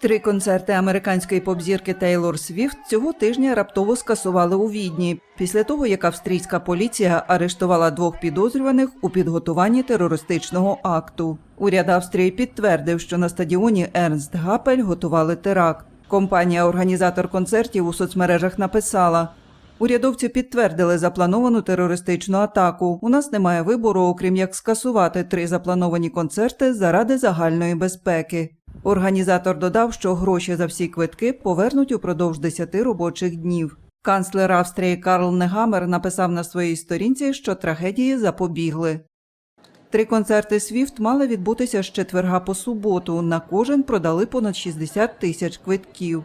Три концерти американської попзірки Тейлор Свіфт цього тижня раптово скасували у Відні після того, як австрійська поліція арештувала двох підозрюваних у підготуванні терористичного акту. Уряд Австрії підтвердив, що на стадіоні Ернст Гапель готували теракт. Компанія-організатор концертів у соцмережах написала. Урядовці підтвердили заплановану терористичну атаку. У нас немає вибору, окрім як скасувати три заплановані концерти заради загальної безпеки. Організатор додав, що гроші за всі квитки повернуть упродовж 10 робочих днів. Канцлер Австрії Карл Негамер написав на своїй сторінці, що трагедії запобігли. Три концерти Свіфт мали відбутися з четверга по суботу. На кожен продали понад 60 тисяч квитків.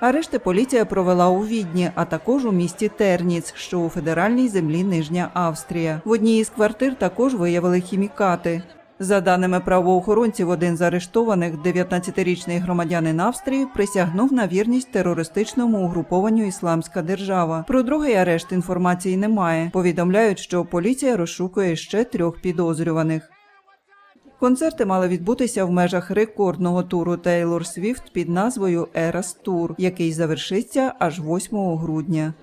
Арешти поліція провела у Відні, а також у місті Терніц, що у федеральній землі Нижня Австрія. В одній із квартир також виявили хімікати. За даними правоохоронців, один з арештованих, 19-річний громадянин Австрії, присягнув на вірність терористичному угрупованню Ісламська держава. Про другий арешт інформації немає. Повідомляють, що поліція розшукує ще трьох підозрюваних. Концерти мали відбутися в межах рекордного туру Тейлор Свіфт під назвою Eras Tour, який завершиться аж 8 грудня.